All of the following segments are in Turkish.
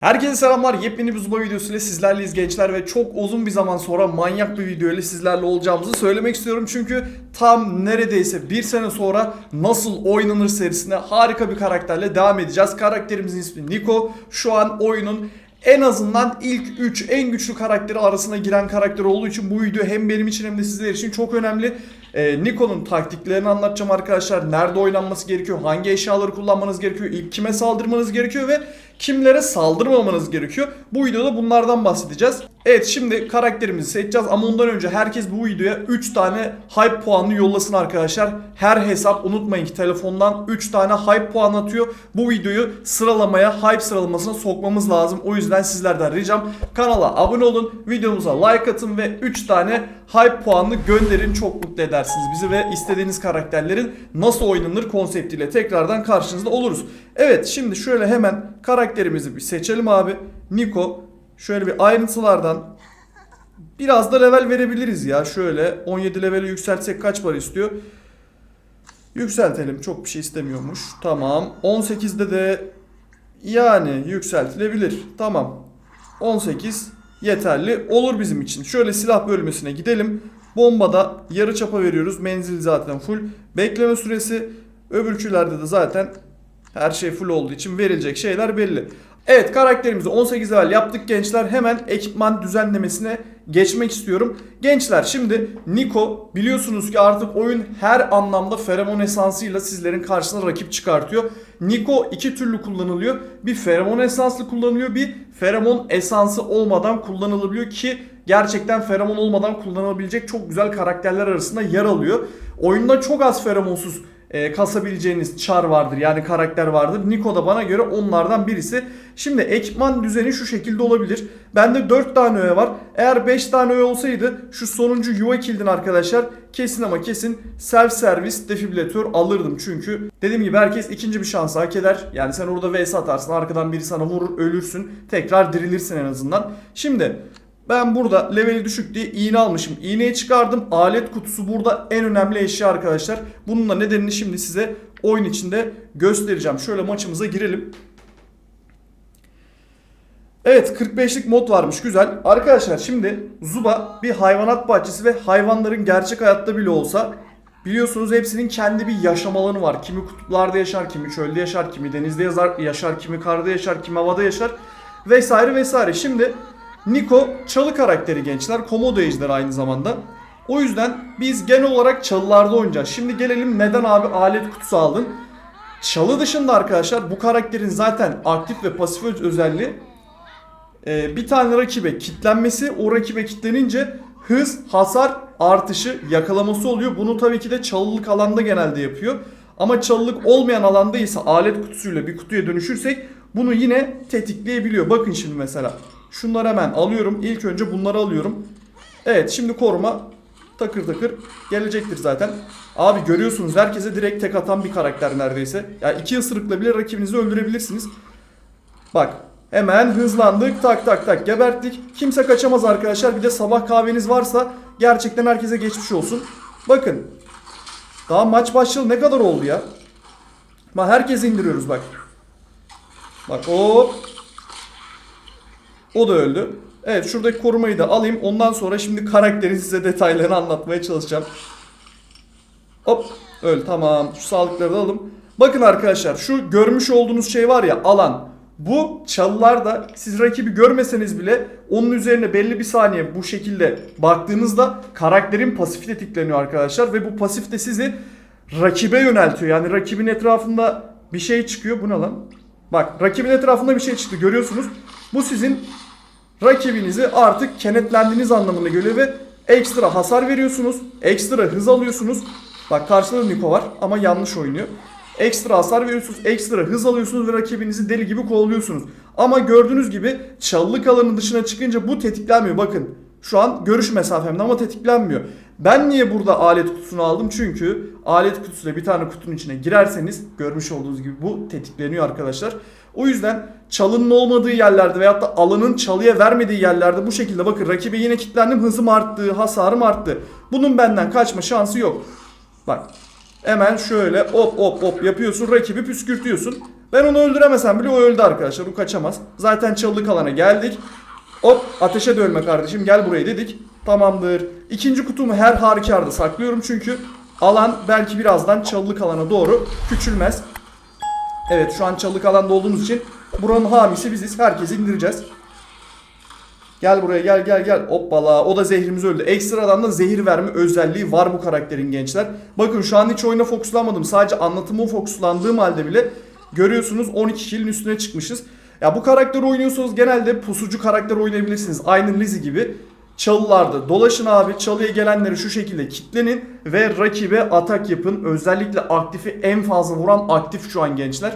Herkese selamlar. Yepyeni bir Zuba videosu ile sizlerleyiz gençler ve çok uzun bir zaman sonra manyak bir video ile sizlerle olacağımızı söylemek istiyorum. Çünkü tam neredeyse bir sene sonra nasıl oynanır serisine harika bir karakterle devam edeceğiz. Karakterimizin ismi Nico. Şu an oyunun en azından ilk 3 en güçlü karakteri arasına giren karakter olduğu için bu video hem benim için hem de sizler için çok önemli. Ee, Nico'nun taktiklerini anlatacağım arkadaşlar. Nerede oynanması gerekiyor, hangi eşyaları kullanmanız gerekiyor, ilk kime saldırmanız gerekiyor ve kimlere saldırmamanız gerekiyor. Bu videoda bunlardan bahsedeceğiz. Evet şimdi karakterimizi seçeceğiz ama ondan önce herkes bu videoya 3 tane hype puanı yollasın arkadaşlar. Her hesap unutmayın ki telefondan 3 tane hype puan atıyor. Bu videoyu sıralamaya hype sıralamasına sokmamız lazım. O yüzden sizlerden ricam kanala abone olun, videomuza like atın ve 3 tane hype puanını gönderin. Çok mutlu edersiniz bizi ve istediğiniz karakterlerin nasıl oynanır konseptiyle tekrardan karşınızda oluruz. Evet şimdi şöyle hemen karakterimizi bir seçelim abi. Nico şöyle bir ayrıntılardan biraz da level verebiliriz ya. Şöyle 17 leveli yükseltsek kaç para istiyor? Yükseltelim. Çok bir şey istemiyormuş. Tamam. 18'de de yani yükseltilebilir. Tamam. 18 yeterli olur bizim için. Şöyle silah bölmesine gidelim. Bombada yarı çapa veriyoruz. Menzil zaten full. Bekleme süresi öbürkülerde de zaten her şey full olduğu için verilecek şeyler belli. Evet karakterimizi 18 level yaptık gençler. Hemen ekipman düzenlemesine geçmek istiyorum. Gençler şimdi Nico biliyorsunuz ki artık oyun her anlamda feromon esansıyla sizlerin karşısına rakip çıkartıyor. Nico iki türlü kullanılıyor. Bir feromon esanslı kullanılıyor. Bir feromon esansı olmadan kullanılabiliyor ki gerçekten feromon olmadan kullanılabilecek çok güzel karakterler arasında yer alıyor. Oyunda çok az feromonsuz e, kasabileceğiniz çar vardır yani karakter vardır. Nico da bana göre onlardan birisi. Şimdi ekipman düzeni şu şekilde olabilir. Bende 4 tane öğe var. Eğer 5 tane öğe olsaydı şu sonuncu yuva kilidin arkadaşlar kesin ama kesin self servis defibrilatör alırdım. Çünkü dediğim gibi herkes ikinci bir şans hak eder. Yani sen orada vs atarsın arkadan biri sana vurur ölürsün. Tekrar dirilirsin en azından. Şimdi ben burada leveli düşük diye iğne almışım. İğneyi çıkardım. Alet kutusu burada en önemli eşya arkadaşlar. Bunun da nedenini şimdi size oyun içinde göstereceğim. Şöyle maçımıza girelim. Evet 45'lik mod varmış güzel. Arkadaşlar şimdi Zuba bir hayvanat bahçesi ve hayvanların gerçek hayatta bile olsa biliyorsunuz hepsinin kendi bir yaşam alanı var. Kimi kutuplarda yaşar, kimi çölde yaşar, kimi denizde yaşar, kimi karda yaşar, kimi havada yaşar vesaire vesaire. Şimdi Nico çalı karakteri gençler. Komodo ejderi aynı zamanda. O yüzden biz genel olarak çalılarda oynayacağız. Şimdi gelelim neden abi alet kutusu aldın? Çalı dışında arkadaşlar bu karakterin zaten aktif ve pasif öz- özelliği e, bir tane rakibe kitlenmesi o rakibe kitlenince hız, hasar artışı yakalaması oluyor. Bunu tabii ki de çalılık alanda genelde yapıyor. Ama çalılık olmayan alanda ise alet kutusuyla bir kutuya dönüşürsek bunu yine tetikleyebiliyor. Bakın şimdi mesela şunları hemen alıyorum. İlk önce bunları alıyorum. Evet şimdi koruma takır takır gelecektir zaten. Abi görüyorsunuz herkese direkt tek atan bir karakter neredeyse. Ya yani iki ısırıkla bile rakibinizi öldürebilirsiniz. Bak hemen hızlandık tak tak tak geberttik. Kimse kaçamaz arkadaşlar. Bir de sabah kahveniz varsa gerçekten herkese geçmiş olsun. Bakın. Daha maç başlayalı ne kadar oldu ya? Bak herkes indiriyoruz bak. Bak hop. O da öldü. Evet şuradaki korumayı da alayım. Ondan sonra şimdi karakterin size detaylarını anlatmaya çalışacağım. Hop öl tamam. Şu sağlıkları da alalım. Bakın arkadaşlar şu görmüş olduğunuz şey var ya alan. Bu çalılarda siz rakibi görmeseniz bile onun üzerine belli bir saniye bu şekilde baktığınızda karakterin pasifi tetikleniyor arkadaşlar. Ve bu pasif de sizi rakibe yöneltiyor. Yani rakibin etrafında bir şey çıkıyor. Bu ne lan? Bak rakibin etrafında bir şey çıktı görüyorsunuz. Bu sizin rakibinizi artık kenetlendiğiniz anlamına geliyor ve ekstra hasar veriyorsunuz. Ekstra hız alıyorsunuz. Bak karşıda da Niko var ama yanlış oynuyor. Ekstra hasar veriyorsunuz, ekstra hız alıyorsunuz ve rakibinizi deli gibi kovalıyorsunuz. Ama gördüğünüz gibi çalılık alanın dışına çıkınca bu tetiklenmiyor. Bakın şu an görüş mesafemde ama tetiklenmiyor. Ben niye burada alet kutusunu aldım? Çünkü alet kutusuyla bir tane kutunun içine girerseniz görmüş olduğunuz gibi bu tetikleniyor arkadaşlar. O yüzden çalının olmadığı yerlerde veyahut da alanın çalıya vermediği yerlerde bu şekilde bakın rakibe yine kilitlendim hızım arttı, hasarım arttı. Bunun benden kaçma şansı yok. Bak hemen şöyle hop hop hop yapıyorsun rakibi püskürtüyorsun. Ben onu öldüremesem bile o öldü arkadaşlar. O kaçamaz. Zaten çalılık alana geldik. Hop ateşe de ölme kardeşim gel buraya dedik. Tamamdır. İkinci kutumu her halükarda saklıyorum çünkü alan belki birazdan çalılık alana doğru küçülmez. Evet şu an çalılık alanda olduğumuz için buranın hamisi biziz. Herkesi indireceğiz. Gel buraya gel gel gel. Hoppala o da zehrimizi öldü. Ekstradan da zehir verme özelliği var bu karakterin gençler. Bakın şu an hiç oyuna fokuslanmadım. Sadece anlatıma fokuslandığım halde bile görüyorsunuz 12 kill'in üstüne çıkmışız. Ya bu karakteri oynuyorsanız genelde pusucu karakter oynayabilirsiniz. Aynı Lizzie gibi. Çalılarda dolaşın abi. Çalıya gelenleri şu şekilde kitlenin ve rakibe atak yapın. Özellikle aktifi en fazla vuran aktif şu an gençler.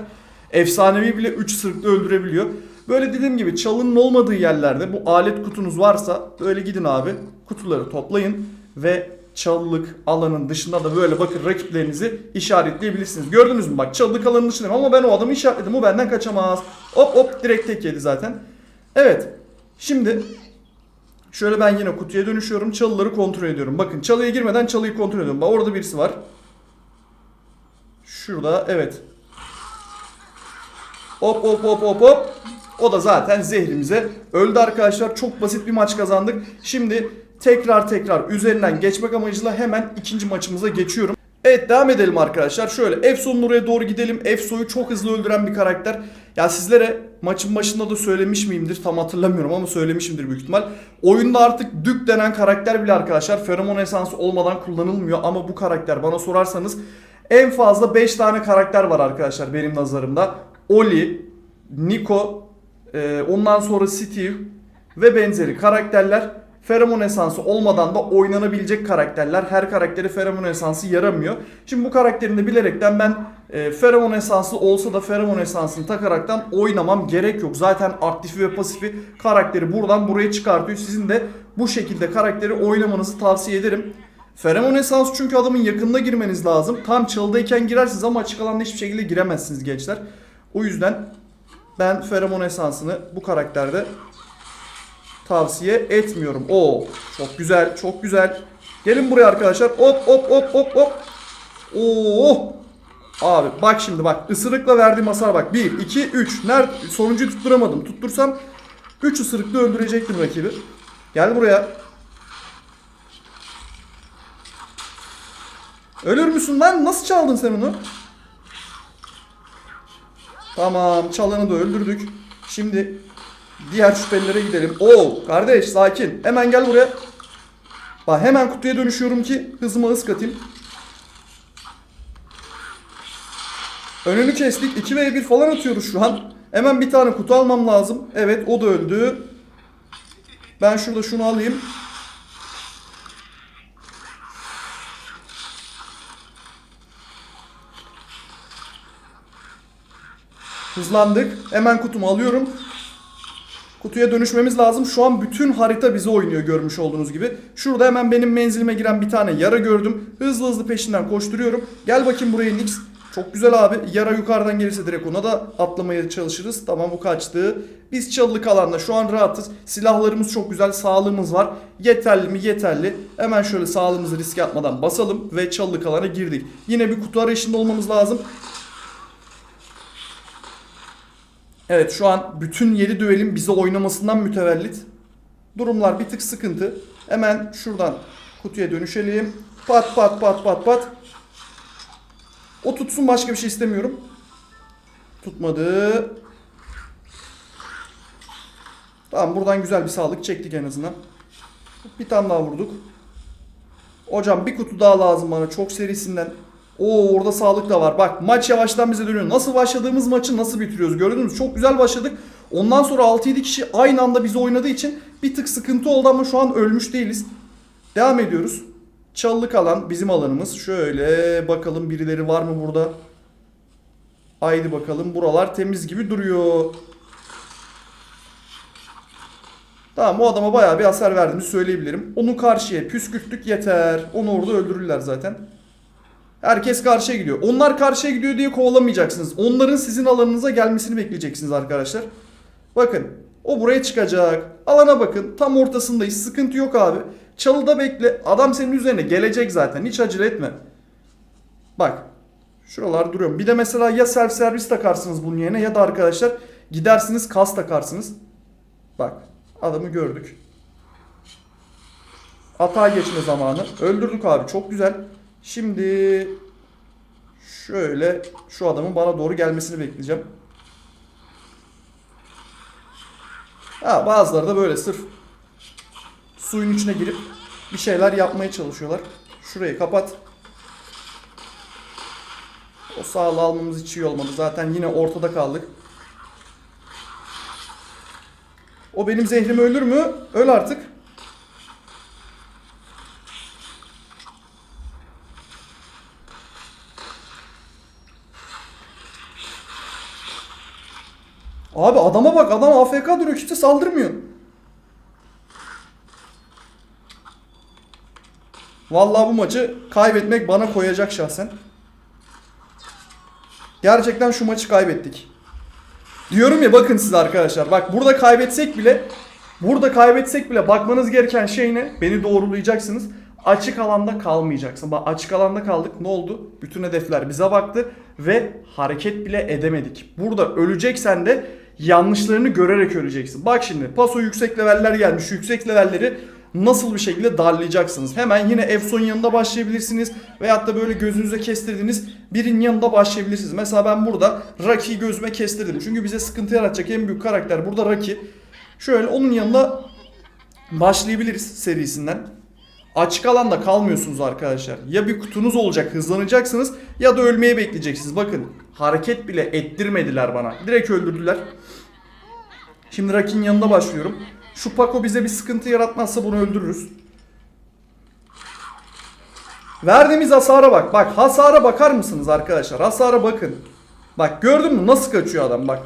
Efsanevi bile 3 sırıkla öldürebiliyor. Böyle dediğim gibi çalının olmadığı yerlerde bu alet kutunuz varsa böyle gidin abi kutuları toplayın ve çalılık alanın dışında da böyle bakın rakiplerinizi işaretleyebilirsiniz. Gördünüz mü bak çalılık alanın dışındayım ama ben o adamı işaretledim o benden kaçamaz. Hop hop direkt tek yedi zaten. Evet şimdi şöyle ben yine kutuya dönüşüyorum çalıları kontrol ediyorum. Bakın çalıya girmeden çalıyı kontrol ediyorum. Bak orada birisi var. Şurada evet Hop hop hop hop hop. O da zaten zehrimize öldü arkadaşlar. Çok basit bir maç kazandık. Şimdi tekrar tekrar üzerinden geçmek amacıyla hemen ikinci maçımıza geçiyorum. Evet devam edelim arkadaşlar. Şöyle Efso'nun oraya doğru gidelim. Efso'yu çok hızlı öldüren bir karakter. Ya sizlere maçın başında da söylemiş miyimdir tam hatırlamıyorum ama söylemişimdir büyük ihtimal. Oyunda artık Dük denen karakter bile arkadaşlar feromon esansı olmadan kullanılmıyor. Ama bu karakter bana sorarsanız en fazla 5 tane karakter var arkadaşlar benim nazarımda. Oli, Nico, e, ondan sonra Steve ve benzeri karakterler feromon esansı olmadan da oynanabilecek karakterler. Her karaktere feromon esansı yaramıyor. Şimdi bu karakterini de bilerekten ben e, feromon esansı olsa da feromon esansını takaraktan oynamam gerek yok. Zaten aktifi ve pasifi karakteri buradan buraya çıkartıyor. Sizin de bu şekilde karakteri oynamanızı tavsiye ederim. Feromon esans çünkü adamın yakınına girmeniz lazım. Tam çalıdayken girersiniz ama açık alanda hiçbir şekilde giremezsiniz gençler. O yüzden ben feromon esansını bu karakterde tavsiye etmiyorum. Oo çok güzel çok güzel. Gelin buraya arkadaşlar. Hop hop hop hop hop. Oo. Abi bak şimdi bak ısırıkla verdiğim hasar bak. 1 2 3. Nerede sonuncuyu tutturamadım. Tuttursam 3 ısırıkla öldürecektim rakibi. Gel buraya. Ölür müsün lan? Nasıl çaldın sen onu? Tamam çalanı da öldürdük. Şimdi diğer şüphelilere gidelim. Oo kardeş sakin. Hemen gel buraya. Bak hemen kutuya dönüşüyorum ki hızıma hız katayım. Önünü kestik. 2 ve 1 falan atıyoruz şu an. Hemen bir tane kutu almam lazım. Evet o da öldü. Ben şurada şunu alayım. Hızlandık. Hemen kutumu alıyorum. Kutuya dönüşmemiz lazım. Şu an bütün harita bizi oynuyor görmüş olduğunuz gibi. Şurada hemen benim menzilime giren bir tane yara gördüm. Hızlı hızlı peşinden koşturuyorum. Gel bakayım buraya Nix. Çok güzel abi. Yara yukarıdan gelirse direkt ona da atlamaya çalışırız. Tamam o kaçtı. Biz çalılık alanda şu an rahatız. Silahlarımız çok güzel. Sağlığımız var. Yeterli mi? Yeterli. Hemen şöyle sağlığımızı riske atmadan basalım ve çalılık alana girdik. Yine bir kutu arayışında olmamız lazım. Evet şu an bütün 7 düelin bize oynamasından mütevellit. Durumlar bir tık sıkıntı. Hemen şuradan kutuya dönüşelim. Pat pat pat pat pat. O tutsun başka bir şey istemiyorum. Tutmadı. Tamam buradan güzel bir sağlık çektik en azından. Bir tane daha vurduk. Hocam bir kutu daha lazım bana çok serisinden. Oo orada sağlık da var. Bak maç yavaştan bize dönüyor. Nasıl başladığımız maçı nasıl bitiriyoruz gördünüz mü? Çok güzel başladık. Ondan sonra 6-7 kişi aynı anda bizi oynadığı için bir tık sıkıntı oldu ama şu an ölmüş değiliz. Devam ediyoruz. Çalılık alan bizim alanımız. Şöyle bakalım birileri var mı burada? Haydi bakalım buralar temiz gibi duruyor. Tamam o adama bayağı bir hasar verdiğimizi söyleyebilirim. Onu karşıya püskürttük yeter. Onu orada öldürürler zaten. Herkes karşıya gidiyor. Onlar karşıya gidiyor diye kovalamayacaksınız. Onların sizin alanınıza gelmesini bekleyeceksiniz arkadaşlar. Bakın o buraya çıkacak. Alana bakın tam ortasındayız. Sıkıntı yok abi. Çalıda bekle. Adam senin üzerine gelecek zaten. Hiç acele etme. Bak. Şuralar duruyorum. Bir de mesela ya self servis takarsınız bunun yerine ya da arkadaşlar gidersiniz kas takarsınız. Bak adamı gördük. Atağa geçme zamanı. Öldürdük abi çok güzel. Şimdi şöyle şu adamın bana doğru gelmesini bekleyeceğim. Ha bazıları da böyle sırf suyun içine girip bir şeyler yapmaya çalışıyorlar. Şurayı kapat. O sağlığı almamız hiç iyi olmadı. Zaten yine ortada kaldık. O benim zehrimi ölür mü? Öl artık. Abi adama bak adam Duruyor kimse saldırmıyor. Vallahi bu maçı kaybetmek bana koyacak şahsen. Gerçekten şu maçı kaybettik. Diyorum ya bakın siz arkadaşlar. Bak burada kaybetsek bile burada kaybetsek bile bakmanız gereken şey ne? Beni doğrulayacaksınız. Açık alanda kalmayacaksın. Bak açık alanda kaldık. Ne oldu? Bütün hedefler bize baktı ve hareket bile edemedik. Burada öleceksen de yanlışlarını görerek öleceksin. Bak şimdi paso yüksek leveller gelmiş. Yüksek levelleri nasıl bir şekilde darlayacaksınız. Hemen yine Efson yanında başlayabilirsiniz. Veyahut da böyle gözünüze kestirdiğiniz birinin yanında başlayabilirsiniz. Mesela ben burada Rocky'yi gözüme kestirdim. Çünkü bize sıkıntı yaratacak en büyük karakter burada Rocky. Şöyle onun yanında başlayabiliriz serisinden. Açık alanda kalmıyorsunuz arkadaşlar. Ya bir kutunuz olacak hızlanacaksınız ya da ölmeyi bekleyeceksiniz. Bakın hareket bile ettirmediler bana. Direkt öldürdüler. Şimdi Rocky'nin yanında başlıyorum. Şu Paco bize bir sıkıntı yaratmazsa bunu öldürürüz. Verdiğimiz hasara bak. Bak hasara bakar mısınız arkadaşlar? Hasara bakın. Bak gördün mü nasıl kaçıyor adam bak.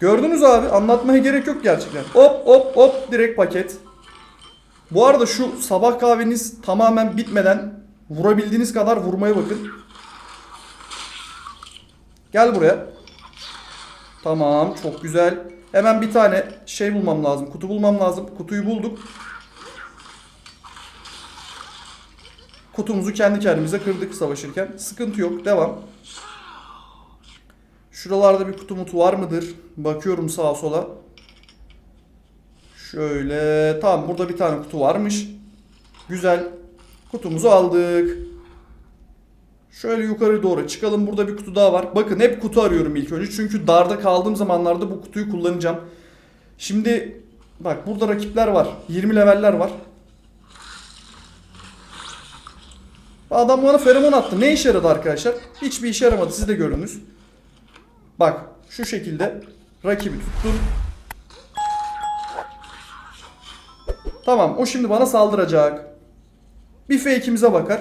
Gördünüz abi anlatmaya gerek yok gerçekten. Hop hop hop direkt paket. Bu arada şu sabah kahveniz tamamen bitmeden vurabildiğiniz kadar vurmaya bakın. Gel buraya. Tamam çok güzel. Hemen bir tane şey bulmam lazım. Kutu bulmam lazım. Kutuyu bulduk. Kutumuzu kendi kendimize kırdık savaşırken. Sıkıntı yok. Devam. Şuralarda bir kutu mutu var mıdır? Bakıyorum sağa sola. Şöyle. Tamam burada bir tane kutu varmış. Güzel. Kutumuzu aldık. Şöyle yukarı doğru çıkalım. Burada bir kutu daha var. Bakın hep kutu arıyorum ilk önce. Çünkü darda kaldığım zamanlarda bu kutuyu kullanacağım. Şimdi bak burada rakipler var. 20 leveller var. Adam bana feromon attı. Ne işe yaradı arkadaşlar? Hiçbir işe yaramadı. Siz de görünüz. Bak şu şekilde rakibi tuttum. Tamam o şimdi bana saldıracak. Bir fake'imize bakar.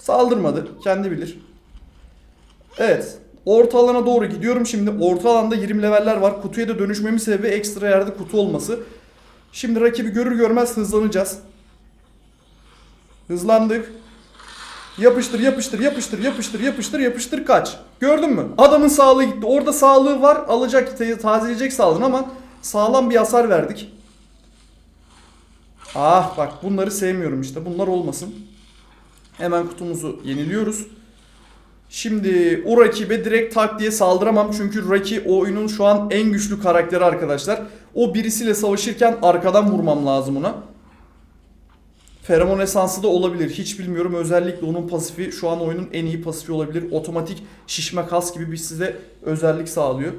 Saldırmadı. Kendi bilir. Evet. Orta alana doğru gidiyorum şimdi. Orta alanda 20 leveller var. Kutuya da dönüşmemin sebebi ekstra yerde kutu olması. Şimdi rakibi görür görmez hızlanacağız. Hızlandık. Yapıştır, yapıştır, yapıştır, yapıştır, yapıştır, yapıştır kaç. Gördün mü? Adamın sağlığı gitti. Orada sağlığı var. Alacak, tazeleyecek sağlığını ama sağlam bir hasar verdik. Ah bak bunları sevmiyorum işte. Bunlar olmasın. Hemen kutumuzu yeniliyoruz. Şimdi o rakibe direkt tak diye saldıramam. Çünkü Raki oyunun şu an en güçlü karakteri arkadaşlar. O birisiyle savaşırken arkadan vurmam lazım ona. Feromon esansı da olabilir. Hiç bilmiyorum. Özellikle onun pasifi şu an oyunun en iyi pasifi olabilir. Otomatik şişme kas gibi bir size özellik sağlıyor.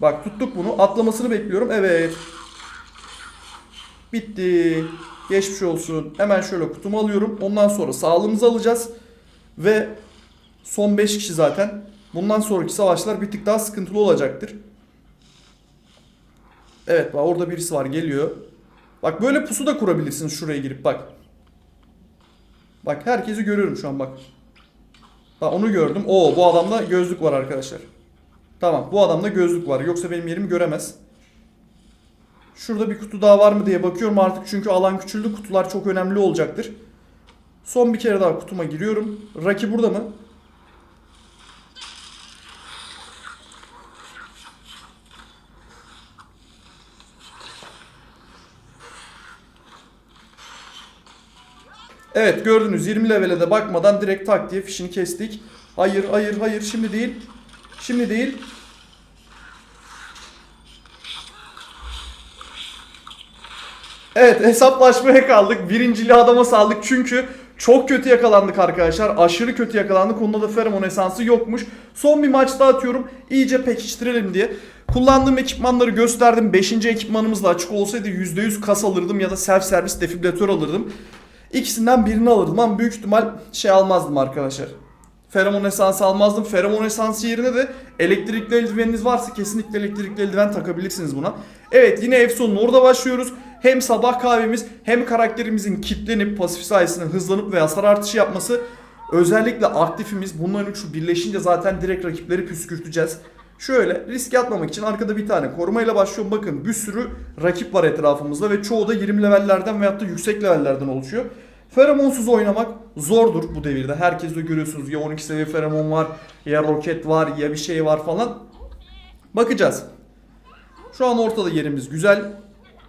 Bak tuttuk bunu. Atlamasını bekliyorum. Evet. Bitti. Geçmiş olsun. Hemen şöyle kutumu alıyorum. Ondan sonra sağlığımızı alacağız. Ve son 5 kişi zaten. Bundan sonraki savaşlar bir tık daha sıkıntılı olacaktır. Evet bak orada birisi var geliyor. Bak böyle pusu da kurabilirsiniz şuraya girip bak. Bak herkesi görüyorum şu an bak. Bak onu gördüm. Oo bu adamda gözlük var arkadaşlar. Tamam bu adamda gözlük var. Yoksa benim yerimi göremez. Şurada bir kutu daha var mı diye bakıyorum artık çünkü alan küçüldü. Kutular çok önemli olacaktır. Son bir kere daha kutuma giriyorum. Raki burada mı? Evet gördünüz 20 levele de bakmadan direkt tak diye fişini kestik. Hayır hayır hayır şimdi değil. Şimdi değil. Evet hesaplaşmaya kaldık. Birinciliği adama saldık çünkü çok kötü yakalandık arkadaşlar. Aşırı kötü yakalandık. Onda da feromon esansı yokmuş. Son bir maç daha atıyorum. İyice pekiştirelim diye. Kullandığım ekipmanları gösterdim. 5. ekipmanımız da açık olsaydı %100 kas alırdım ya da self servis defibrilatör alırdım. İkisinden birini alırdım ama büyük ihtimal şey almazdım arkadaşlar. Feromon esansı almazdım. Feromon esansı yerine de elektrikli eldiveniniz varsa kesinlikle elektrikli eldiven takabilirsiniz buna. Evet yine Efson'un orada başlıyoruz. Hem sabah kahvemiz hem karakterimizin kitlenip pasif sayesinde hızlanıp ve hasar artışı yapması özellikle aktifimiz bunların üçü birleşince zaten direkt rakipleri püskürteceğiz. Şöyle risk atmamak için arkada bir tane korumayla başlıyorum. Bakın bir sürü rakip var etrafımızda ve çoğu da 20 levellerden veyahut da yüksek levellerden oluşuyor. Feromonsuz oynamak zordur bu devirde. Herkes de görüyorsunuz ya 12 seviye feromon var ya roket var ya bir şey var falan. Bakacağız. Şu an ortada yerimiz güzel.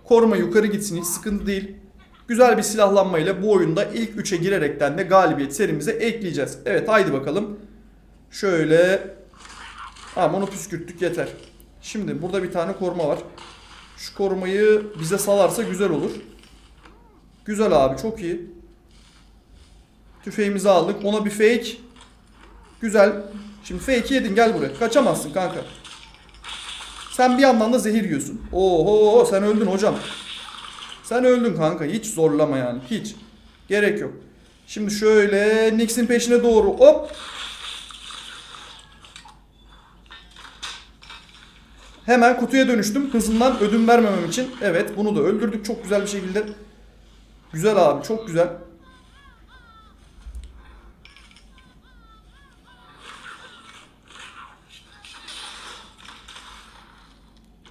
Koruma yukarı gitsin hiç sıkıntı değil. Güzel bir silahlanmayla bu oyunda ilk 3'e girerekten de galibiyet serimize ekleyeceğiz. Evet haydi bakalım. Şöyle. Tamam onu püskürttük yeter. Şimdi burada bir tane koruma var. Şu korumayı bize salarsa güzel olur. Güzel abi çok iyi. Tüfeğimizi aldık. Ona bir fake. Güzel. Şimdi fake'i yedin gel buraya. Kaçamazsın kanka. Sen bir yandan da zehir yiyorsun. Oho sen öldün hocam. Sen öldün kanka. Hiç zorlama yani. Hiç. Gerek yok. Şimdi şöyle Nix'in peşine doğru hop. Hemen kutuya dönüştüm. Hızından ödün vermemem için. Evet bunu da öldürdük çok güzel bir şekilde. Güzel abi çok güzel.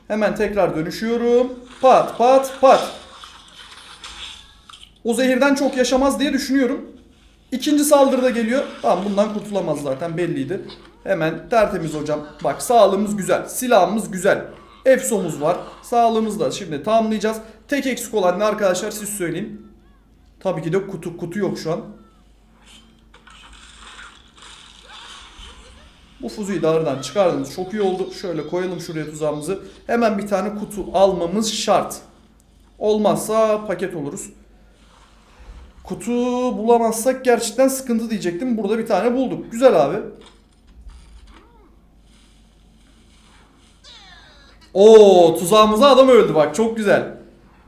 Hemen tekrar dönüşüyorum. Pat pat pat. O zehirden çok yaşamaz diye düşünüyorum. İkinci saldırıda geliyor. Tamam bundan kurtulamaz zaten belliydi. Hemen tertemiz hocam. Bak sağlığımız güzel. Silahımız güzel. Efsomuz var. Sağlığımızı da şimdi tamamlayacağız. Tek eksik olan ne arkadaşlar siz söyleyin. Tabii ki de kutu kutu yok şu an. Bu fuzuyu da aradan çıkardığımız çok iyi oldu. Şöyle koyalım şuraya tuzağımızı. Hemen bir tane kutu almamız şart. Olmazsa paket oluruz. Kutu bulamazsak gerçekten sıkıntı diyecektim. Burada bir tane bulduk. Güzel abi. Oo tuzağımıza adam öldü bak çok güzel.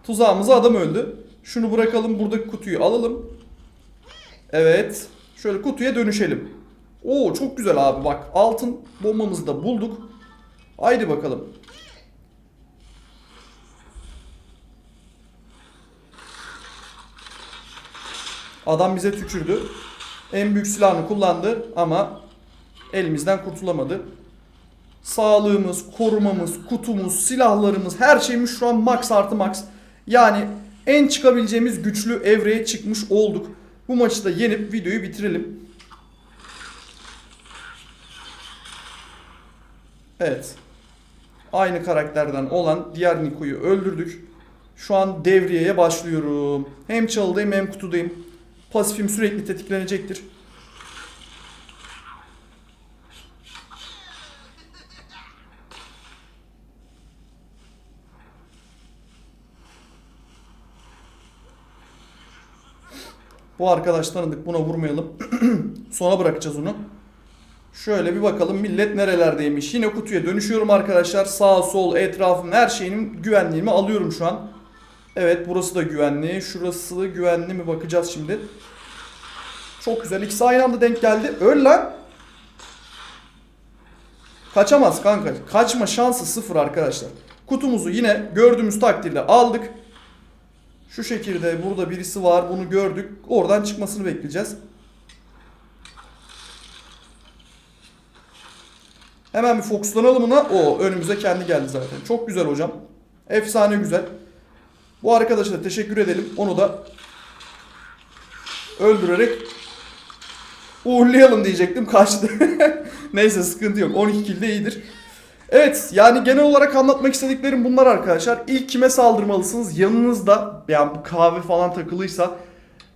Tuzağımıza adam öldü. Şunu bırakalım buradaki kutuyu alalım. Evet. Şöyle kutuya dönüşelim. Oo çok güzel abi bak altın bombamızı da bulduk. Haydi bakalım. Adam bize tükürdü. En büyük silahını kullandı ama elimizden kurtulamadı. Sağlığımız, korumamız, kutumuz, silahlarımız her şeyimiz şu an max artı max. Yani en çıkabileceğimiz güçlü evreye çıkmış olduk. Bu maçı da yenip videoyu bitirelim. Evet. Aynı karakterden olan diğer Niko'yu öldürdük. Şu an devriyeye başlıyorum. Hem çalıdayım hem kutudayım. Pasifim sürekli tetiklenecektir. Bu arkadaş tanıdık buna vurmayalım. Sona bırakacağız onu. Şöyle bir bakalım millet nerelerdeymiş. Yine kutuya dönüşüyorum arkadaşlar. Sağ sol etrafım her şeyin güvenliğimi alıyorum şu an. Evet burası da güvenli. Şurası güvenli mi bakacağız şimdi. Çok güzel. İkisi aynı anda denk geldi. Öl lan. Kaçamaz kanka. Kaçma şansı sıfır arkadaşlar. Kutumuzu yine gördüğümüz takdirde aldık. Şu şekilde burada birisi var. Bunu gördük. Oradan çıkmasını bekleyeceğiz. Hemen bir fokuslanalım ona. O önümüze kendi geldi zaten. Çok güzel hocam. Efsane güzel. Bu arkadaşa da teşekkür edelim. Onu da öldürerek uğurlayalım diyecektim. Kaçtı. Neyse sıkıntı yok. 12 kill de iyidir. Evet yani genel olarak anlatmak istediklerim bunlar arkadaşlar. İlk kime saldırmalısınız? Yanınızda yani bu kahve falan takılıysa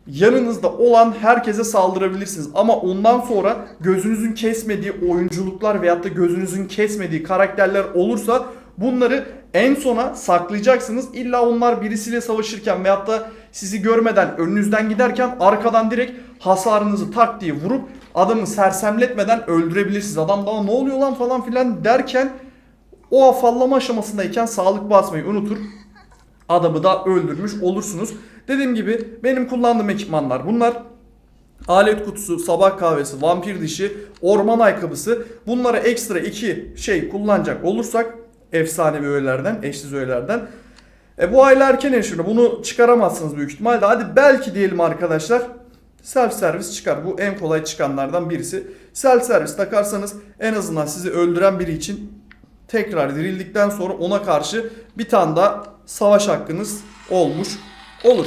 yanınızda olan herkese saldırabilirsiniz. Ama ondan sonra gözünüzün kesmediği oyunculuklar veyahut da gözünüzün kesmediği karakterler olursa bunları en sona saklayacaksınız. İlla onlar birisiyle savaşırken veyahut da sizi görmeden önünüzden giderken arkadan direkt hasarınızı tak diye vurup adamı sersemletmeden öldürebilirsiniz. Adam daha ne oluyor lan falan filan derken o afallama aşamasındayken sağlık basmayı unutur. Adamı da öldürmüş olursunuz. Dediğim gibi benim kullandığım ekipmanlar bunlar. Alet kutusu, sabah kahvesi, vampir dişi, orman ayakkabısı. Bunlara ekstra iki şey kullanacak olursak efsanevi öğelerden, eşsiz öğelerden. E bu aylar erken erişiyor. Bunu çıkaramazsınız büyük ihtimalle. Hadi belki diyelim arkadaşlar. Self servis çıkar. Bu en kolay çıkanlardan birisi. Self servis takarsanız en azından sizi öldüren biri için tekrar dirildikten sonra ona karşı bir tane daha savaş hakkınız olmuş olur.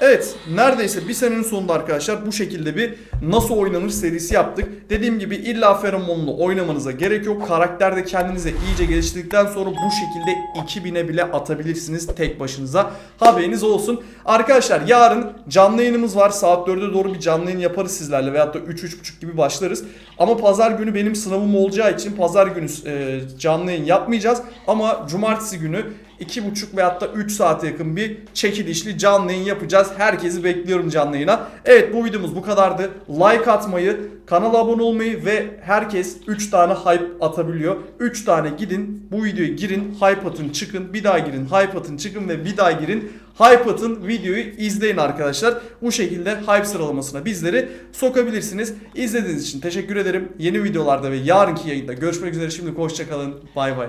Evet neredeyse bir senenin sonunda arkadaşlar bu şekilde bir nasıl oynanır serisi yaptık. Dediğim gibi illa feromonlu oynamanıza gerek yok. Karakterde kendinize iyice geliştirdikten sonra bu şekilde 2000'e bile atabilirsiniz tek başınıza. Haberiniz olsun. Arkadaşlar yarın canlı yayınımız var. Saat 4'e doğru bir canlı yayın yaparız sizlerle veyahut da 3-3.30 gibi başlarız. Ama pazar günü benim sınavım olacağı için pazar günü e, canlı yayın yapmayacağız. Ama cumartesi günü 2,5 veyahut da 3 saate yakın bir çekilişli canlı yayın yapacağız. Herkesi bekliyorum canlı yayına. Evet bu videomuz bu kadardı. Like atmayı, kanala abone olmayı ve herkes 3 tane hype atabiliyor. 3 tane gidin bu videoya girin hype atın çıkın bir daha girin hype atın çıkın ve bir daha girin hype atın videoyu izleyin arkadaşlar. Bu şekilde hype sıralamasına bizleri sokabilirsiniz. İzlediğiniz için teşekkür ederim. Yeni videolarda ve yarınki yayında görüşmek üzere. Şimdi hoşçakalın. Bay bay.